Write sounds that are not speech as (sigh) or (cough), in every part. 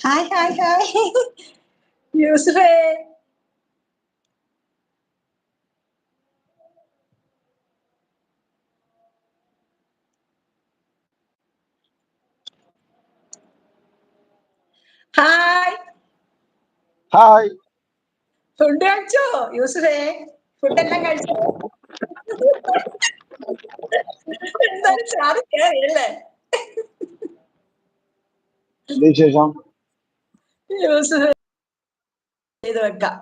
Hi hi hi യൂസുഫേ hi hi food കഴിച്ചോ യൂസുഫേ ഫുഡ് എല്ലാം കഴിച്ചോ? എന്തായാലും കയറിയല്ലേ എന്ത് വിശേഷം? ചെയ്ത് വെക്കാം.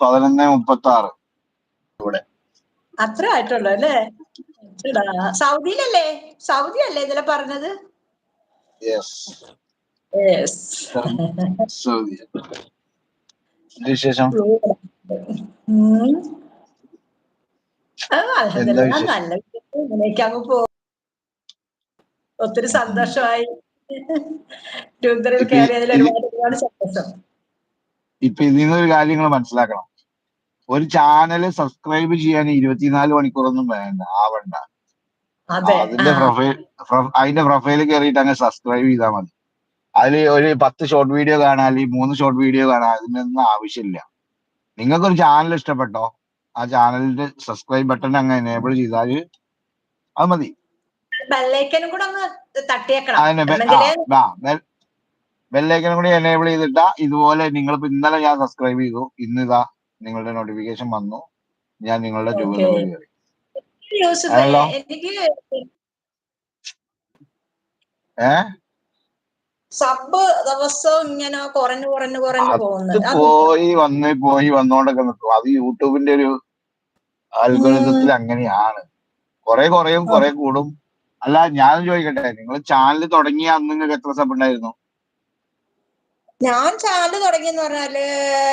പതിനൊന്ന് മുപ്പത്തി ആറ് ഇവിടെ. അത്ര ആയിട്ടുള്ളു അല്ലേ? സൗദിയിലല്ലേ? സൗദി. അല്ലേ ഇതിലെ പറഞ്ഞത് വിശേഷം നല്ല വിശേഷം. ഇങ്ങനെയൊക്കെ അങ്ങ് പോ ഒത്തിരി സന്തോഷമായി. (laughs) ഇപ്പൊ ഇതിൽ നിന്നൊരു കാര്യങ്ങൾ മനസ്സിലാക്കണം. ഒരു ചാനൽ സബ്സ്ക്രൈബ് ചെയ്യാൻ ഇരുപത്തിനാല് മണിക്കൂറൊന്നും വേണ്ട ആവണ്ട. അതെ അതിന്റെ പ്രൊഫൈൽ അതിന്റെ പ്രൊഫൈൽ കയറിയിട്ട് അങ്ങ് സബ്സ്ക്രൈബ് ചെയ്താൽ മതി. അതിൽ ഒരു പത്ത് ഷോർട്ട് വീഡിയോ കാണാൻ അല്ലെങ്കിൽ മൂന്ന് ഷോർട്ട് വീഡിയോ കാണാൻ അതിനൊന്നും ആവശ്യമില്ല. നിങ്ങൾക്കൊരു ചാനൽ ഇഷ്ടപ്പെട്ടോ ആ ചാനലിന്റെ സബ്സ്ക്രൈബ് ബട്ടൺ അങ്ങ് എനേബിൾ ചെയ്താൽ അത് മതി. ബെല്ലൈക്കനും കൂടെ ഒന്ന് തട്ടിയേക്കണം. ബെല്ലൈക്കനും കൂടി എനേബിൾ ചെയ്തിട്ടാ ഇതുപോലെ നിങ്ങൾ ഇന്നലെ ഞാൻ സബ്സ്ക്രൈബ് ചെയ്തു. ഇന്ന് ഇതാ നിങ്ങളുടെ നോട്ടിഫിക്കേഷൻ വന്നു. ഞാൻ നിങ്ങളുടെ ജോലി ട്യൂബിൽ കയറി. യൂസുഫേ ഹലോ. എനിക്ക് ഏ? സബ് ദിവസവും ഇങ്ങനെ കുറഞ്ഞു കുറഞ്ഞു കുറഞ്ഞു അത് പോകുന്നു അത് പോയി വന്ന് പോയി വന്നോണ്ടൊക്കെ നിൽക്കും. അത് യൂട്യൂബിന്റെ ഒരു അത്ഭുതത്തിൽ അങ്ങനെയാണ് കുറെ കുറയും കുറെ കൂടും. അല്ല ഞാൻ ചോദിക്കട്ടെ. നിങ്ങൾ ചാനൽ തുടങ്ങിയ അന്ന് നിങ്ങൾക്ക് എത്ര സബ് ഉണ്ടായിരുന്നു? ഞാൻ ചാനൽ തുടങ്ങിയെന്ന് പറഞ്ഞാൽ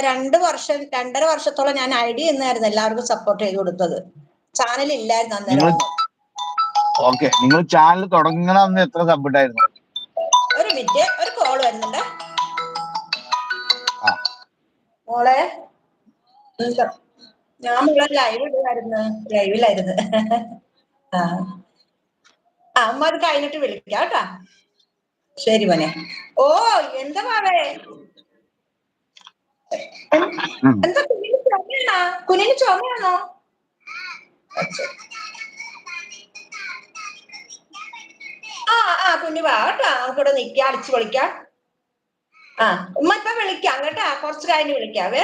രണ്ട് വർഷം രണ്ടര വർഷത്തോളം ഞാൻ ഐ ഡി എന്നായിരുന്നു എല്ലാവർക്കും സപ്പോർട്ട് ചെയ്ത് കൊടുത്തത്. ചാനൽ ഇല്ലായിരുന്നു അന്നേരം. ഓക്കെ നിങ്ങൾ ചാനൽ തുടങ്ങണ അന്ന് എത്ര സബ് ഉണ്ടായിരുന്നു? ഒരു മിനിറ്റ് ഒരു കോൾ വരുന്നുണ്ട്. മോളെ ഞാൻ മോളെ ലൈവ് ഇടുമായിരുന്നു ലൈവിലായിരുന്നു ആ. ആ, അമ്മ അത് കഴിഞ്ഞിട്ട് വിളിക്കാം കേട്ടാ. ശരി മോനെ. ഓ എന്താ മാവേ? എന്താ കുഞ്ഞിന് ചുമയാണോ? കുഞ്ഞിന് ചുമയാണോ? ആ ആ കുഞ്ഞു വാ കേട്ടോ. നമുക്കിവിടെ നിക്കാം അടിച്ചു പൊളിക്കാം. ആ ഉമ്മ ഇപ്പൊ വിളിക്കാം കേട്ടാ. കുറച്ച് കഴിഞ്ഞ് വിളിക്കാവേ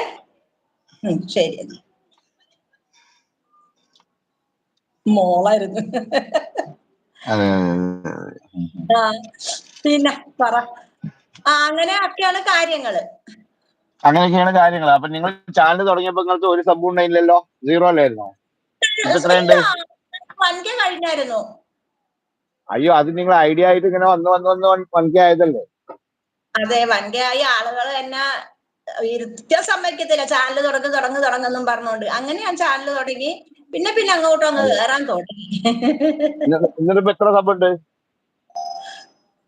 ശരി. മോളായിരുന്നു. അതെ. ആ പിന്നെ പറ. ആ അങ്ങനെയൊക്കെയാണ് കാര്യങ്ങൾ. അങ്ങനെയൊക്കെയാണ് കാര്യങ്ങൾ അപ്പൊ നിങ്ങൾ ചാനൽ തുടങ്ങിയപ്പോ നിങ്ങൾക്ക് ഒരു സബ് ഉണ്ടായില്ലല്ലോ? സീറോ അല്ലായിരുന്നോ? കഴിഞ്ഞായിരുന്നു. അയ്യോ അത് നിങ്ങൾ ഐഡിയ ആയിട്ട് ഇങ്ങനെ വന്ന് വന്ന് വന്ന് വൺകെ ആയതല്ലേ? അതെ വൻകയായി ആളുകൾ എന്നെ ഇരുത്താൻ സമ്മതിക്കത്തില്ല. ചാനൽ തുടങ്ങി തുടങ്ങി തുടങ്ങുന്നും പറഞ്ഞോണ്ട്. അങ്ങനെ ഞാൻ ചാനൽ തുടങ്ങി. പിന്നെ പിന്നെ അങ്ങോട്ട് അങ്ങ് കയറാൻ തുടങ്ങി എന്നിട്ട് എത്ര സബ് ഉണ്ട്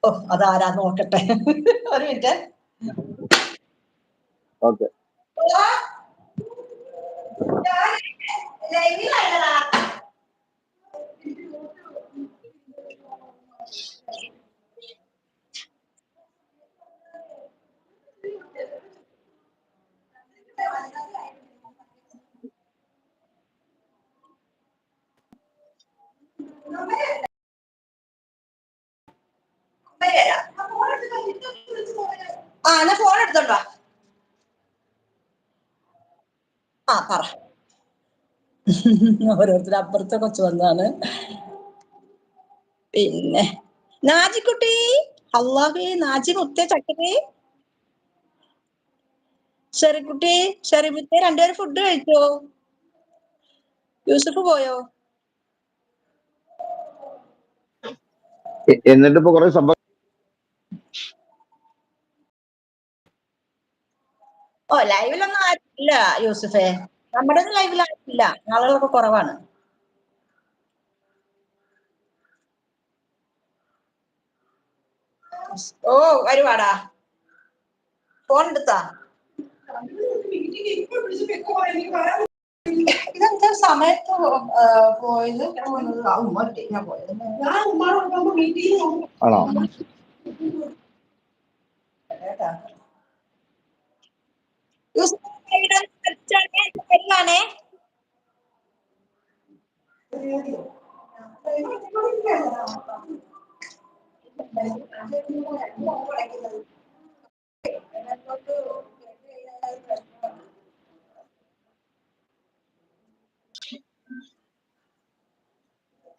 ഓ അതാരാ നോക്കട്ടെ. ഒരു മിനിറ്റ്. ഓക്കെ. ലൈവിലാണടാ. ആ എന്നാ ഫോൺ എടുത്തോണ്ടോ ആ പറ. (laughs) ഓരോരുത്തർ അപ്പുറത്തെ കൊച്ചു വന്നാണ് പിന്നെ നാജിക്കുട്ടി. അള്ളാഹേ നാജി മുത്തേ ചക്കരേ ഷെറിക്കുട്ടി ഷെറിമുത്തേ രണ്ടുപേരും ഫുഡ് കഴിച്ചോ? യൂസഫ് പോയോ? എന്നിട്ട് ഇപ്പൊ കുറെ സംഭവം ഓ ലൈവിലൊന്നും ആരില്ല യൂസഫേ. നമ്മുടെ ലൈവിൽ ആരില്ല ആളുകളൊക്കെ കുറവാണ്. ഓ വരുവാടാ. ഫോൺ എടുത്താ. ഇതെന്താ സമയത്ത് ആ, പോയത്? ഞാൻ വന്നത് ആ ഉമ്മ ഒറ്റയ്ക്കാ പോയത്. ആണോ? കേട്ടാ Yusuf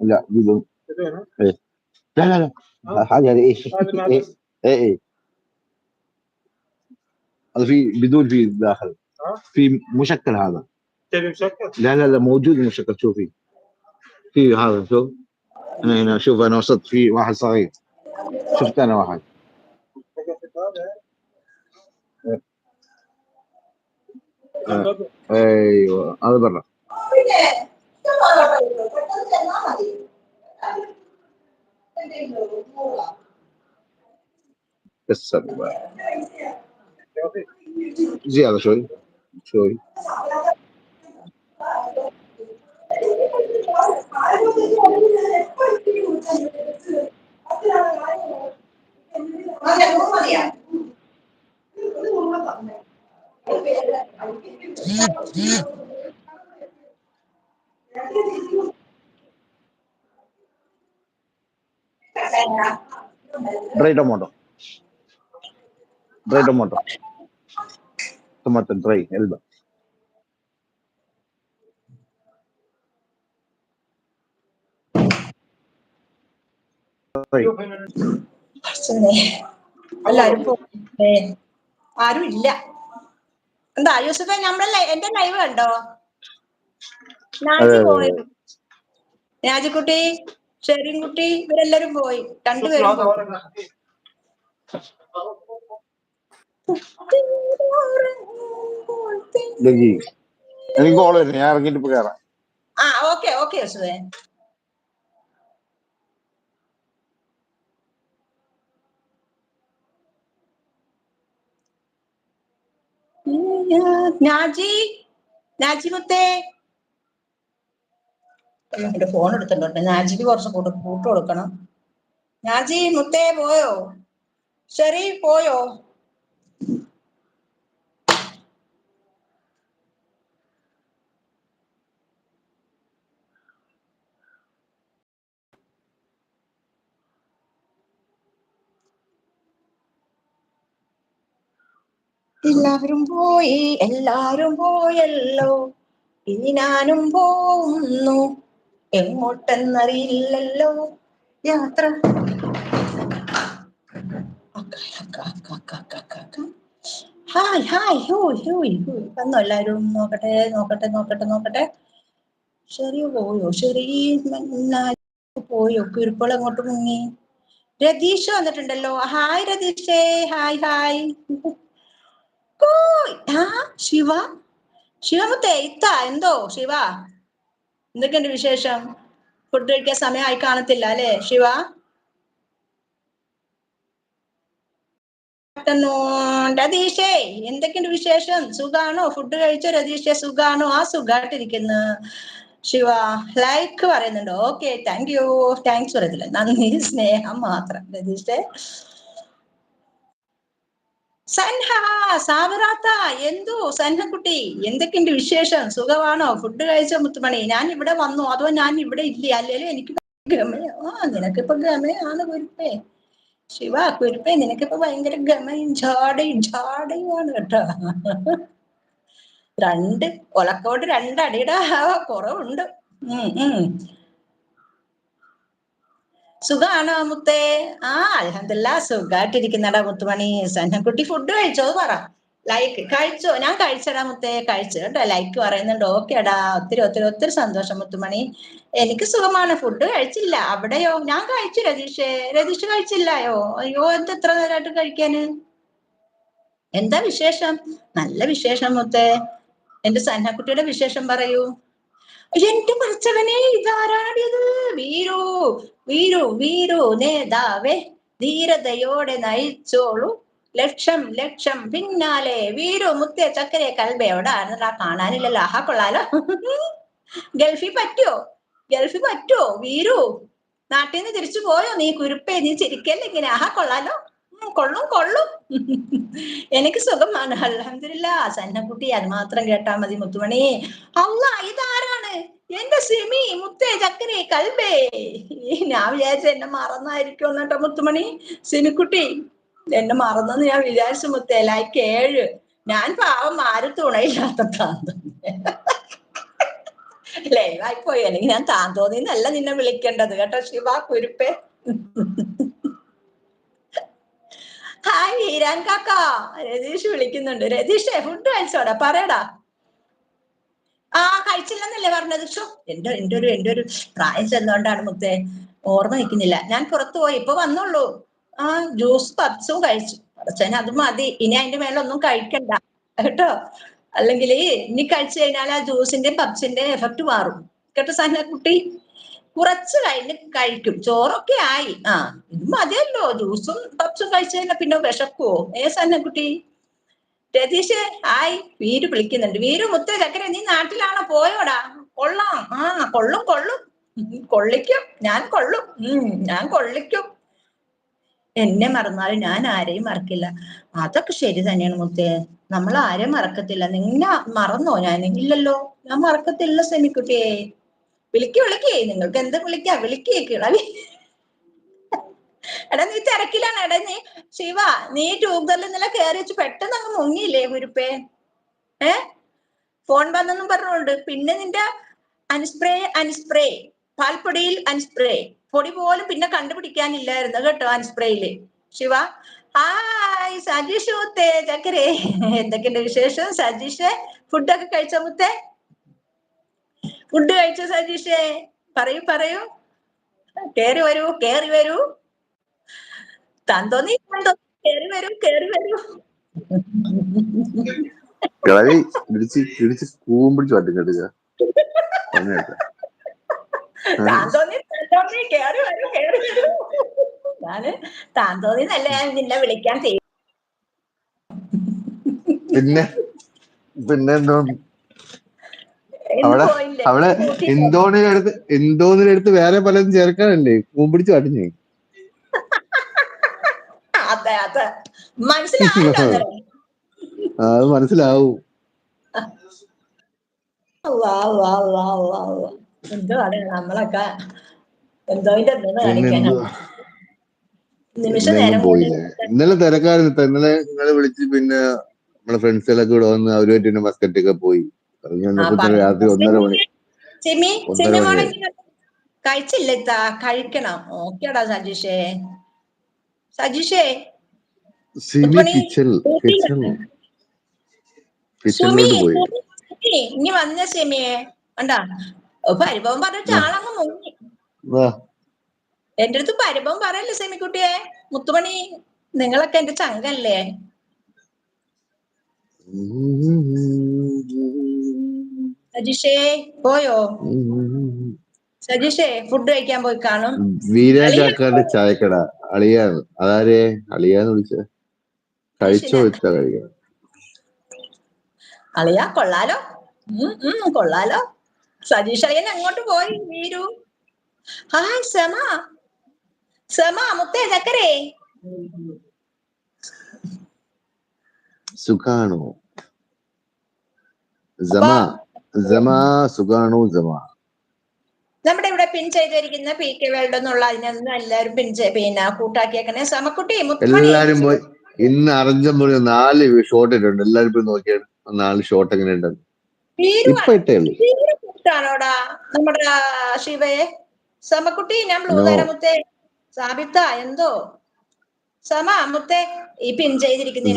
لا بدون إيه لا لا لا. حاجة إيش؟ إيه إيه إيه. هذا في بدون في داخل. في مشكل هذا. تبي مشكل؟ لا لا لا موجود المشكل. شوفي في هذا شوف. هنا هنا شوف أنا وصلت في واحد صغير. شفت أنا واحد. أيوه هذا برا. nada de السبب زيادة شوي شوي Yeah, yeah. Dry tomato. Dry tomato. Tomato dry, elba. ആരും ഇല്ല എന്താ നമ്മളെ ലൈവ് കണ്ടോ നാജി ഷെറിൻകുട്ടി ഇവരെല്ലാരും പോയി. രണ്ടുപേരും എനിക്ക് ഞാൻ ഇറങ്ങിട്ട് ഇപ്പൊ ആ ഓക്കെ ഓക്കെ അസുവേ നാജി നാജി മുത്തേ എന്റെ ഫോൺ എടുത്തിട്ടുണ്ട് നാജിക്ക് കുറച്ച് കൂട്ട് കൂട്ട് കൊടുക്കണം. നാജി മുത്തേ പോയോ? ശരി പോയോ? എല്ലാവരും പോയി എല്ലാരും പോയല്ലോ. ഇനി ഞാനും പോകുന്നു. എങ്ങോട്ടെന്നറിയില്ലല്ലോ. യാത്ര. ഹായ് ഹായ് ഹൂയ് ഹൂയ് ഹൂയ്. വന്നു എല്ലാരും നോക്കട്ടെ നോക്കട്ടെ നോക്കട്ടെ നോക്കട്ടെ. ശരി പോയോ? ശരി പോയോ? കുരുപ്പോൾ അങ്ങോട്ട് മുങ്ങി. രതീഷ് വന്നിട്ടുണ്ടല്ലോ. ഹായ് രതീഷേ. Hi hi. ആ ശിവ. ശിവമുത്തേ ഇത്ത എന്തോ ശിവ? എന്തൊക്കെയുണ്ട് വിശേഷം? ഫുഡ് കഴിക്കാൻ സമയമായി കാണത്തില്ല അല്ലേ ശിവ. രതീഷേ എന്തൊക്കെയുണ്ട് വിശേഷം? സുഖാണോ? ഫുഡ് കഴിച്ചോ രതീഷേ? സുഖാണോ? ആ സുഖായിട്ടിരിക്കുന്നു. ശിവ ലൈക്ക് പറയുന്നുണ്ട്. ഓക്കെ താങ്ക് യു താങ്ക്സ് പറയത്തില്ല. നന്ദി സ്നേഹം മാത്രം. രതീഷേ സൻഹ സാവറാത്ത എന്തു സൻഹക്കുട്ടി എന്തൊക്കെയുണ്ട് വിശേഷം? സുഖമാണോ? ഫുഡ് കഴിച്ച മുത്തുമണി? ഞാൻ ഇവിടെ വന്നു. അതോ ഞാൻ ഇവിടെ ഇല്ല. അല്ലേലും എനിക്ക് ഗമയോ ആ നിനക്കിപ്പോ ഗമയാണ് കുരുപ്പേ ശിവ കുരുപ്പേ നിനക്കിപ്പോ ഭയങ്കര ഗമയും ജാടയും ജാടയുമാണ് കേട്ടോ. രണ്ട് ഒലക്കോട് രണ്ടടിയുടെ കുറവുണ്ട്. ഉം ഉം. സുഖാണോ മുത്തേ? ആ അലഹമില്ല സുഖായിട്ടിരിക്കുന്നടാ മുത്തുമണി. സന്നക്കുട്ടി ഫുഡ് കഴിച്ചോ? അത് പറ. ലൈക്ക് കഴിച്ചോ? ഞാൻ കഴിച്ചടാ മുത്തേ കഴിച്ചു. കേട്ടോ ലൈക്ക് പറയുന്നുണ്ട്. ഓക്കേടാ. ഒത്തിരി ഒത്തിരി ഒത്തിരി സന്തോഷം മുത്തുമണി. എനിക്ക് സുഖമാണ്. ഫുഡ് കഴിച്ചില്ല. അവിടെയോ? ഞാൻ കഴിച്ചു രതീഷേ. രതീഷ് കഴിച്ചില്ലായോ? അയ്യോ എന്ത് എത്ര നേരമായിട്ട് കഴിക്കാന്? എന്താ വിശേഷം? നല്ല വിശേഷം മുത്തേ. എന്റെ സന്നക്കുട്ടിയുടെ വിശേഷം പറയൂ. എന്റെ പഠിച്ചവനെ ഇതാരാടിയത് വീരോ വീരോ വീരോ നേതാവേ ധീരതയോടെ നയിച്ചോളൂ. ലക്ഷം ലക്ഷം പിന്നാലെ. വീരു മുത്തേ ചക്കരെ കൽബ എവിടെ കാണാനില്ലല്ലോ. ആഹാ കൊള്ളാലോ. ഗൾഫിൽ പറ്റുമോ ഗൾഫിൽ പറ്റുമോ വീരു നാട്ടിൽ നിന്ന് തിരിച്ചു പോയോ? നീ കുരുപ്പേ നീ ചിരിക്കല്ലേ ഇങ്ങനെ? ആഹാ കൊള്ളാലോ. കൊള്ളും കൊള്ളും. എനിക്ക് സുഖമാണ്. അലഹമില്ല സന്നക്കുട്ടി അത് മാത്രം കേട്ടാ മതി മുത്തുമണി. അല്ല ഇതാരാണ്? എന്റെ സിമി മുത്തേ ചക്കരെ കൽബേ. ഞാൻ വിചാരിച്ച എന്നെ മറന്നായിരിക്കും എന്നിട്ടോ മുത്തുമണി. സിമിക്കുട്ടി എന്നെ മറന്നെന്ന് ഞാൻ വിചാരിച്ചു മുത്തേ. ലൈക്ക് ഏഴ്. ഞാൻ പാവം ആരും തുണയില്ലാത്ത താന്തം ലൈവായി പോയി. അല്ലെങ്കിൽ ഞാൻ താൻ തോന്നിന്നല്ല നിന്നെ വിളിക്കേണ്ടത്. കേട്ടോ ശിവ കുരുപ്പേ. ഹായ് ഹീരാൻ കാക്ക രതീഷ് വിളിക്കുന്നുണ്ട്. രതീഷേ ഫുഡ് കഴിച്ചോടാ പറയടാ. ആ കഴിച്ചില്ലെന്നല്ലേ പറഞ്ഞത്? ഷോ എന്റെ എന്റെ ഒരു എന്റെ ഒരു പ്രായം ചെന്നോണ്ടാണ് മുത്തേ ഓർമ്മ നിൽക്കുന്നില്ല ഞാൻ പുറത്തു പോയി ഇപ്പൊ വന്നുള്ളൂ ആ ജ്യൂസ് പപ്സും കഴിച്ചു. അച്ഛൻ അത് മതി. ഇനി അതിന്റെ മേലൊന്നും കഴിക്കണ്ട. കേട്ടോ? അല്ലെങ്കിൽ ഇനി കഴിച്ചു കഴിഞ്ഞാൽ ആ ജ്യൂസിന്റെയും പപ്സിന്റെയും എഫക്ട് മാറും. കേട്ടോ സഹന കുട്ടി? കുറച്ച് കഴിഞ്ഞ് കഴിക്കും. ചോറൊക്കെ ആയി. ആ ഇത് മതിയല്ലോ. ജ്യൂസും പപ്സും കഴിച്ചു കഴിഞ്ഞാൽ പിന്നെ വിശക്കുവോ? ഏ സന്നക്കുട്ടി കുട്ടി. രതീഷ് ആയി വീര് വിളിക്കുന്നുണ്ട്. വീര് മുത്ത ചക്കര നീ നാട്ടിലാണോ? പോയോടാ. കൊള്ളാം. ആ കൊള്ളും കൊള്ളും. കൊള്ളിക്കും. ഞാൻ കൊള്ളും. ഉം ഞാൻ കൊള്ളിക്കും. എന്നെ മറന്നാലും ഞാൻ ആരെയും മറക്കില്ല. അതൊക്കെ ശരി തന്നെയാണ് മുത്തേ. നമ്മൾ ആരെയും മറക്കത്തില്ല. നിന്നെ മറന്നോ? ഞാൻ ഇല്ലല്ലോ. ഞാൻ മറക്കത്തില്ല സെമിക്കുട്ടിയെ. വിളിക്ക് വിളിക്കേ. നിങ്ങൾക്ക് എന്ത് വിളിക്കാ? വിളിക്കേ കിളവി. എടാ നീ തിരക്കിലാണ്. എടാ നീ ശിവ നീ ട്യൂബ് വെല്ലിൽ നില കയറി വെച്ച് പെട്ടെന്ന് അങ്ങ് മുങ്ങിയില്ലേ ഗുരുപ്പേ? ഏ? ഫോൺ വന്നെന്നും പറഞ്ഞോണ്ട് പിന്നെ നിന്റെ അനുസ്പ്രേ അനുസ്പ്രേ. പാൽപ്പൊടിയിൽ അനുസ്പ്രേ. പൊടി പോലും പിന്നെ കണ്ടുപിടിക്കാനില്ലായിരുന്നു കേട്ടോ അനുസ്പ്രേയിൽ. ശിവ. ഹായ് സജീഷ് മുത്തേ ചക്കരേ. എന്തൊക്കെയുണ്ട് വിശേഷം? സജീഷ് ഫുഡൊക്കെ കഴിച്ചോ മുത്തേ? ഫുഡ് കഴിച്ചോ സജീഷേ പറയൂ പറയൂ. കേറി വരൂ കേറി വരൂ. തന്തോന്നി തന്തോന്നി. കേറി വരൂ കേറി വരൂ. കിളവി ഇടിച്ച് ഇടിച്ച് കൂവും പിടിച്ച് പറ്റും കേട്ടുക പറഞ്ഞേക്ക താന്തോന്നി താന്തോന്നി. കേറി വരൂ കേറി വരൂ. ഞാൻ താന്തോന്നി നല്ല നിന്നെ വിളിക്കാൻ പിന്നെ പിന്നെ എന്തോ ഇന്ന് അവിടെ അവിടെ എന്തോന്നിന്റെ അടുത്ത് വേറെ പലതും ചേർക്കാനല്ലേ കൂമ്പിടിച്ച് പിടിച്ച് പറ്റിഞ്ഞേ അതെ അതെ. ആ, (laughs) അത് മനസ്സിലാവും. എന്തുവാണ് നമ്മളൊക്കെ എന്തോന്റെ നിമിഷ നേരം ഇന്നലെ തിരക്കായിരുന്നു ഇപ്പൊ ഇന്നലെ നിങ്ങളെ വിളിച്ച് പിന്നെ നമ്മളെ ഫ്രണ്ട്സുകളൊക്കെ ഇവിടെ വന്ന് അവരുമായിട്ട് പിന്നെ മസ്കറ്റൊക്കെ പോയി. ഒന്നര മണി കഴിച്ചില്ല? ഇത്താ കഴിക്കണം. ഓക്കേടാ സജീഷേ. സജീഷേ. ഇനി വന്ന സെമിയെ. കണ്ടാ? പരിഭവം പറഞ്ഞ ആ, ആളങ്ങ് മുങ്ങി. എന്റെ അടുത്ത് പരിഭവം പറയല്ലേ സെമിക്കുട്ടിയെ? മുത്തുമണി നിങ്ങളൊക്കെ എന്റെ ചങ്കല്ലേ? സജീഷേ പോയോ? സജിഷേ ഫുഡ് കഴിക്കാൻ പോയി കാണും. വീരാജാക്കാരുടെ ചായക്കട. അളിയാൻ അതാരെ? അളിയാന്ന് വിളിച്ച. കഴിച്ചോ ഇത്ത കഴിക്കണം അളിയ കൊള്ളാലോ. ഉം ഉം കൊള്ളാലോ. സജീഷ് അളിയൻ അങ്ങോട്ട് പോയി. വീരു. ഹായ് സമ. സമ മുത്തേ ചക്കരേ. സുഖാണോ? സുഖാണോ നമ്മുടെ ഇവിടെ പിൻ ചെയ്തിരിക്കുന്ന പി കെ വേൾഡ് എന്നുള്ള അതിനൊന്നും എല്ലാവരും പിൻ പിന്നെ കൂട്ടാക്കിയേക്കണേ. സമക്കുട്ടി എല്ലാരും പോയി. ഇന്ന് അറിഞ്ഞം പോലെ നാല് ഷോട്ട് ഇട്ടുണ്ട്. എല്ലാരും പോയി നോക്കിയാണ്. നാല് ഷോട്ട് എങ്ങനെ ഉണ്ടെന്ന്. ഇപ്പൊ ഇട്ടേ ഉള്ളൂ. നമ്മുടെ ശിവയെ? സമക്കുട്ടി ഞാൻ ബ്ലൂ തരമുത്തേ സാബിത്ത എന്തോ? സമ മുത്തേ ഈ പിൻ ചെയ്തിരിക്കുന്ന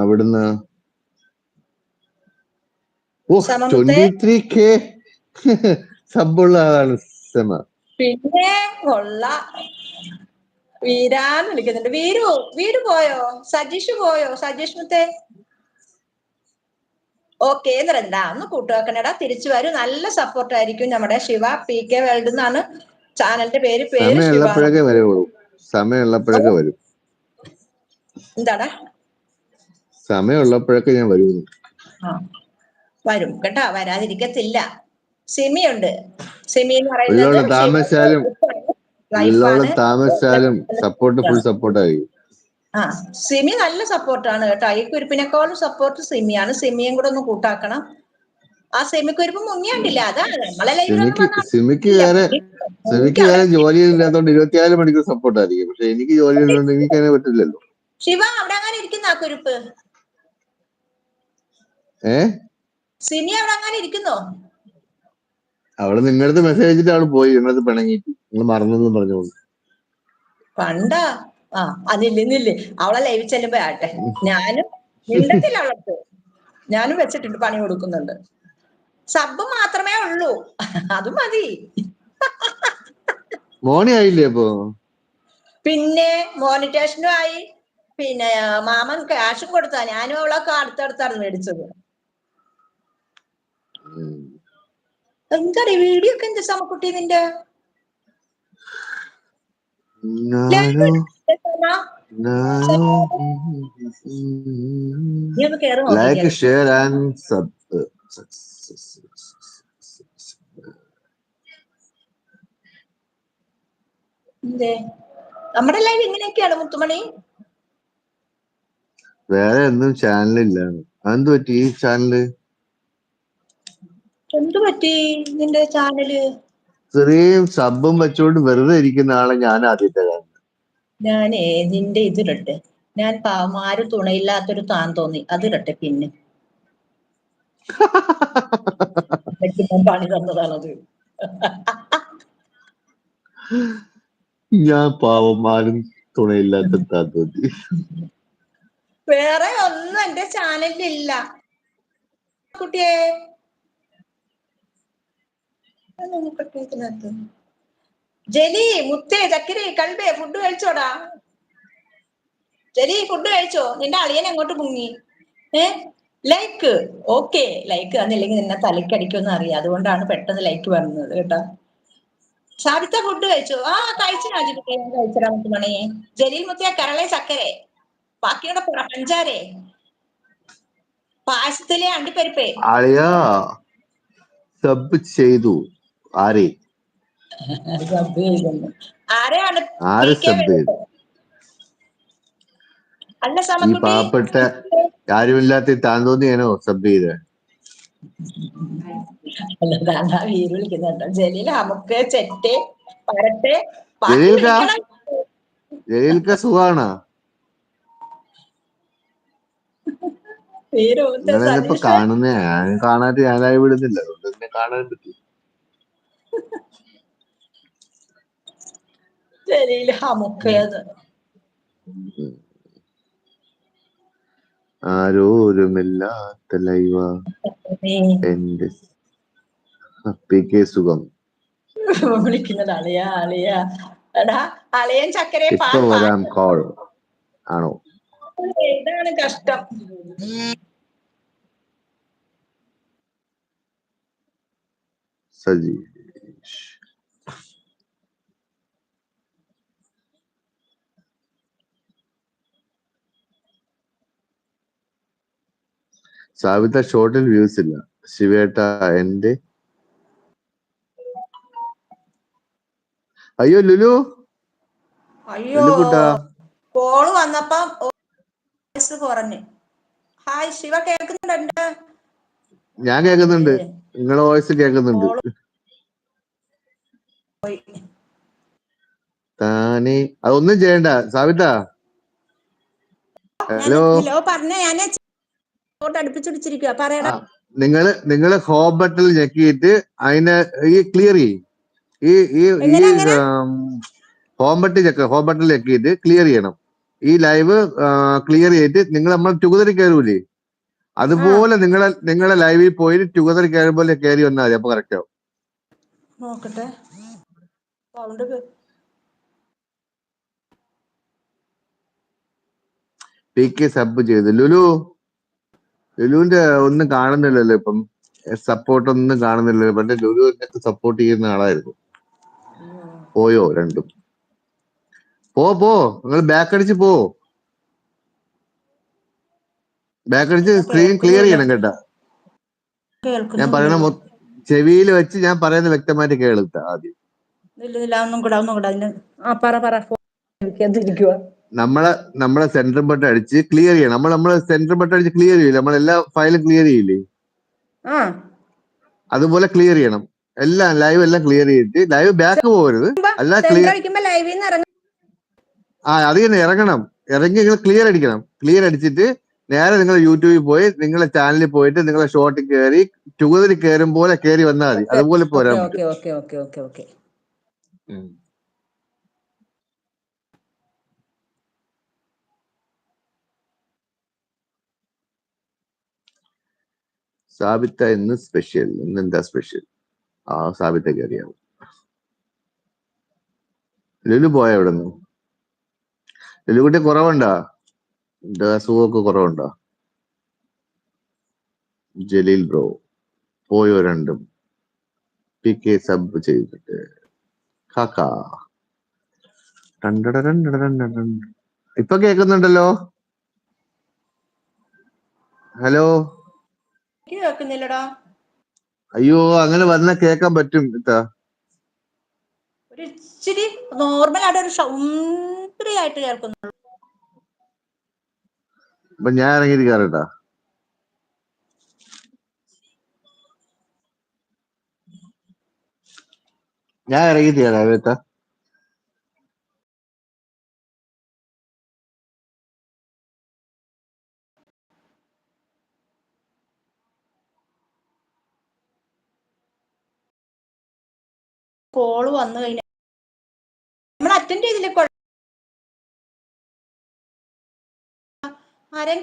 അവിടുന്ന്? Twenty three K. (laughs) സബുള്ള ആളാണ് സെമ പിന്നെ കൊള്ള. വീരാന്ന് വിളിക്കുന്നുണ്ട്. വീരു വീരു പോയോ? സജീഷ് പോയോ? സജീഷ് മുത്തേ. ഓക്കെ എന്നിരണ്ടാ ഒന്ന് കൂട്ടുവെക്കണടാ. തിരിച്ചു വരും. നല്ല സപ്പോർട്ട് ആയിരിക്കും നമ്മുടെ ശിവ പി കെ വേൾഡ് എന്നാണ് ചാനലിന്റെ പേര് പേര് സമയമുള്ളപ്പോഴൊക്കെ വരും. എന്താടാ? സമയമുള്ളപ്പോഴൊക്കെ ഞാൻ വരും വരും. കേട്ടോ? വരാതിരിക്കത്തില്ല. സിമിയുണ്ട്. സിമി എന്ന് പറയുന്നത് സപ്പോർട്ട് ഫുൾ സപ്പോർട്ടായി ആ സിമി നല്ല സപ്പോർട്ടാണ് കേട്ടോ. ഈ കുരുപ്പിനെക്കാളും സപ്പോർട്ട് സെമിയാണ്. സിമിയും കൂടെ ഒന്ന് കൂട്ടാക്കണം. ആ സെമി കുരുപ്പ് മുങ്ങിയാണ്ടില്ല അതാണ്. നമ്മളെ സിമിക്ക് വേറെ ജോലി ഇല്ലാത്തോണ്ട് ഇരുപത്തിനാല് മണിക്കൂർ സപ്പോർട്ടായിരിക്കും പക്ഷെ എനിക്ക് ജോലി ഉള്ളതുകൊണ്ട് എനിക്ക് അങ്ങനെ പറ്റില്ലല്ലോ. ശിവ അവിടെ അങ്ങനെ ഇരിക്കുന്ന ആ കുരുപ്പ്? ഏ? സിമി അവിടെ അങ്ങനെ ഇരിക്കുന്നോ അവൾ നിങ്ങളടുത്ത് മെസ്സേജ് അയച്ചിട്ട് അവൾ പോയി. നിങ്ങളത് പിണങ്ങിട്ട് പിണങ്ങിയിട്ട്. നിങ്ങൾ മറന്നെന്ന് പറഞ്ഞോണ്ട് പണ്ടാ? ആ അതില്ലെന്നില്ലേ അവളെ ലൈവ് ചെല്ലുമ്പോ ആട്ടെ. ഞാനും അവളത്ത് ഞാനും വെച്ചിട്ടുണ്ട് പണി കൊടുക്കുന്നുണ്ട്. സബ് മാത്രമേ ഉള്ളൂ. അത് മതി. മോണി ആയില്ലേ അപ്പോ? പിന്നെ മോണിറ്റേഷനും ആയി. പിന്നെ മാമൻ ക്യാഷും കൊടുത്താ. ഞാനും അവളൊക്കെ അടുത്തടുത്താണ് മേടിച്ചത് ഉം. എന്താടി വീഡിയോ ഒക്കെ എന്താ സമക്കുട്ടി നിന്റെ? ലൈക്ക് ഷെയർ ആൻഡ് സബ് എന്തേ? നമ്മുടെ ലൈവ് ഇങ്ങനെയൊക്കെയാണ് മുത്തുമണി? വേറെ ഒന്നും ചാനലില്ല എന്ത് പറ്റി ഈ ചാനൽ എന്തു പറ്റി നിന്റെ ചാനൽ? ചെറിയ സബും വെച്ചോണ്ട് വെറുതെ ഇരിക്കുന്ന ആളെ ഞാൻ ആദ്യത്തെ കാണുന്നത്. ഞാനേ നിന്റെ ഇതിടട്ടെ ഞാൻ പാമാര് തുണയില്ലാത്തൊരു താൻ തോന്നി. അതിടട്ടെ പിന്നെ. എനിക്ക് ഞാൻ പണി തന്നതാണത്. ഞാൻ പാവം ആരും തുണയില്ലാത്ത താത്തോത്തി വേറെ ഒന്നും എന്റെ ചാനലിലില്ല. കുട്ടിയെ അത് ജലി മുത്തേ ചക്കിരി കൽബേ ഫുഡ് കഴിച്ചോടാ. ജലി ഫുഡ് കഴിച്ചോ? നിന്റെ അളിയൻ എങ്ങോട്ട് മുങ്ങി? ഏ? ലൈക്ക്. ഓക്കെ. ലൈക്ക് തന്നില്ലെങ്കിൽ നിന്നെ തലക്കടിക്കുമെന്ന് അറിയാം. അതുകൊണ്ടാണ് പെട്ടെന്ന് ലൈക്ക് പറഞ്ഞത് കേട്ടോ. സാബിത്ത ഫുഡ് കഴിച്ചു? ആ കഴിച്ചു രാജിക്കുട്ടി കഴിച്ചടാ മുത്തുമണി ജലീൽ മുത്തിയ കരളെ ചക്കരെ. ബാക്കിയുടെ പഞ്ചാരേ. പായസത്തിലെ അണ്ടിപ്പരിപ്പേ. അളിയാ സബ് ചെയ്തു. ആരെ? ആരെ സബ് ചെയ്തു ഈ പാവപ്പെട്ട കാര്യമില്ലാത്ത താൻ തോന്നിയാണോ സബ് ചെയ്ത്? ജലീൽക്ക? സുഖാണ്? ഞാൻ കാണാതെ ഞാനായി വിടുന്നില്ല. അതുകൊണ്ട് കാണാൻ പറ്റും ജലീൽ ഹമുക്കേന്ന് ആരോരുമില്ലാത്ത ലൈവ. (laughs) എന്റെ അപ്പിക്ക് സുഖം. (laughs) വിളിക്കുന്നത് അളിയ അളിയ. എടാ അളിയൻ ചക്കരെ വരാം കോൾ ആണോ? ഇതാണ് കഷ്ടം? സജി. സാവിത ഷോർട്ടിൽ വ്യൂസ് ഇല്ല. ശിവേട്ട എന്റെ അയ്യോ ലുലു. അയ്യോ കോൾ വന്നപ്പോ കുറഞ്ഞു. ഹായ് ശിവ കേൾക്കുന്നുണ്ട് ഞാൻ കേൾക്കുന്നുണ്ട്. നിങ്ങളെ വോയിസ് കേൾക്കുന്നുണ്ട്. താനെ. അതൊന്നും ചെയ്യണ്ട. സാവിത ഹലോ ഹലോ പറഞ്ഞ ഞാൻ അടുപ്പിച്ചിടിച്ചിരിക്കുക നിങ്ങൾ നിങ്ങൾ നിങ്ങൾ ഹോം ബട്ടൺ ഞെക്കിയിട്ട് അതിനെ ഈ ക്ലിയർ ചെയ്യും. ഈ ഈ ഈ? Home button check home button ഞെക്കിയിട്ട് clear ചെയ്യണം. ഈ ലൈവ് ക്ലിയർ ചെയ്തിട്ട് നിങ്ങൾ നമ്മൾ ടുഗദർ കയറൂലേ? അതുപോലെ നിങ്ങളെ നിങ്ങളെ ലൈവിൽ പോയിട്ട് ടുഗദർ കയറുമ്പോൾ കയറി വന്നാൽ മതി അപ്പൊ കറക്റ്റ് ആവും. നോക്കട്ടെ. കെ സബ് ചെയ്തു. ലുലു. ലുലുവിന്റെ ഒന്നും കാണുന്നില്ലല്ലോ ഇപ്പം. സപ്പോർട്ട് ഒന്നും കാണുന്നില്ലല്ലോ. പണ്ട് ലുലു സപ്പോർട്ട് ചെയ്യുന്ന ആളായിരുന്നു. പോയോ രണ്ടും. പോ പോ. നിങ്ങൾ ബാക്ക് അടിച്ച് പോ. ബാക്ക് അടിച്ച് സ്ക്രീൻ ക്ലിയർ ചെയ്യണം കേട്ടാ. ഞാൻ പറയണ ചെവിയിൽ വെച്ച് ഞാൻ പറയുന്ന വ്യക്തമായിട്ട് കേൾക്കാം ആദ്യം. ഒന്നും കൂടെ ഒന്നും കൂടെ ആ പറ പറ നമ്മളെ നമ്മളെ സെന്റർ ബട്ടൺ അടിച്ച് ക്ലിയർ ചെയ്യണം. നമ്മൾ നമ്മളെ സെന്റർ ബട്ടൺ അടിച്ച് ക്ലിയർ ചെയ്യില്ല? നമ്മൾ എല്ലാ ഫയലും ക്ലിയർ ചെയ്യില്ലേ? അതുപോലെ ക്ലിയർ ചെയ്യണം. എല്ലാം ലൈവ് എല്ലാം ക്ലിയർ ചെയ്തിട്ട് ലൈവ് ബാക്ക് പോകരുത്. അല്ല ക്ലിയർ ആ അത് തന്നെ ഇറങ്ങണം. ഇറങ്ങി നിങ്ങൾ ക്ലിയർ അടിക്കണം. ക്ലിയർ അടിച്ചിട്ട് നേരെ നിങ്ങൾ യൂട്യൂബിൽ പോയി നിങ്ങളെ ചാനലിൽ പോയിട്ട് നിങ്ങളെ ഷോർട്ട് കയറി ടുഗതിൽ കയറും പോലെ കയറി വന്നാൽ മതി. അതുപോലെ പോരാൻ പറ്റും okay okay okay okay okay ഉം. സാബിത്ത ഇന്ന് സ്പെഷ്യൽ ഇന്ന് എന്താ സ്പെഷ്യൽ ആ സാബിത്തക്ക് അറിയാവൂ ലുലു പോയ എവിടെ നിന്ന് ലുലുകുട്ടി കുറവുണ്ടോ? എന്താ അസുഖമൊക്കെ കുറവുണ്ടോ? ജലീൽ ബ്രോ പോയോ രണ്ടും? പി കെ സബ് ചെയ്തിട്ട്. കാക്ക. ഇപ്പൊ കേക്കുന്നുണ്ടല്ലോ ഹലോ? കേൾക്കുന്നില്ലടാ. അയ്യോ അങ്ങനെ വന്ന കേക്കാൻ പറ്റും ഇത്താ ഒരു ഇച്ചിരി നോർമൽ ആയിട്ട് ഒരു സൗന്ദര്യ ആയിട്ട് കേൾക്കുന്നു. അപ്പൊ ഞാൻ ഇറങ്ങിയിട്ട് കയറട്ടാ ഞാൻ ഇറങ്ങിയിട്ട് കോൾ വന്നു കഴിഞ്ഞാൽ നമ്മൾ അറ്റൻഡ് ചെയ്തില്ല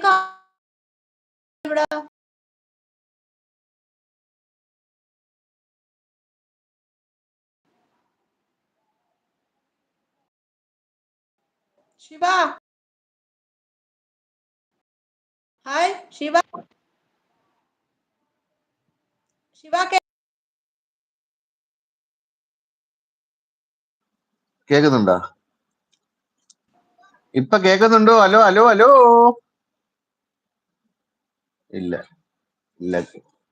കാ- ഇവിടെ ശിവ. ഹായ് ശിവ. ശിവ കേ- കേക്കുന്നുണ്ടോ? ഇപ്പൊ കേക്കുന്നുണ്ടോ? Hello hello hello? ഇല്ല ഇല്ല.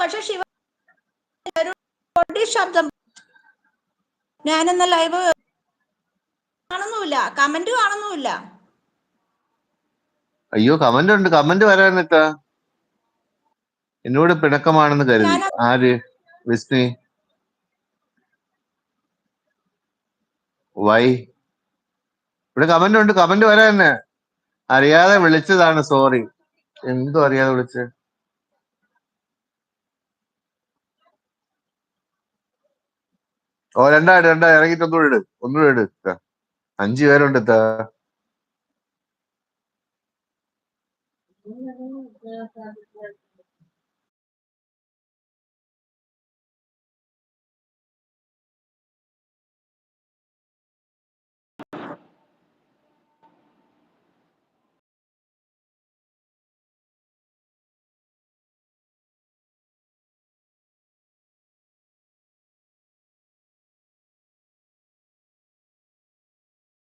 പക്ഷെ ശിവ ശബ്ദം ഞാനെന്ന ലൈവ് കാണുന്നുമില്ല. കമന്റ് കാണുന്നുമില്ല. അയ്യോ കമന്റ് ഉണ്ട്. കമന്റ് വരാനിട്ടാ എന്നോട് പിണക്കമാണെന്ന് കരുതി. ആര്? വിസ്മി. വൈ? ഇവിടെ കമന്റ് ഉണ്ട് കമന്റ് വരാ തന്നെ അറിയാതെ വിളിച്ചതാണ് സോറി എന്തോ അറിയാതെ വിളിച്ച്? ഓ രണ്ടായിട്ട് രണ്ടാ ഇറങ്ങിട്ട് ഒന്നുകൂടെ ഇട് ഒന്നുകൂടെ ഇട് അഞ്ചു പേരുണ്ട്.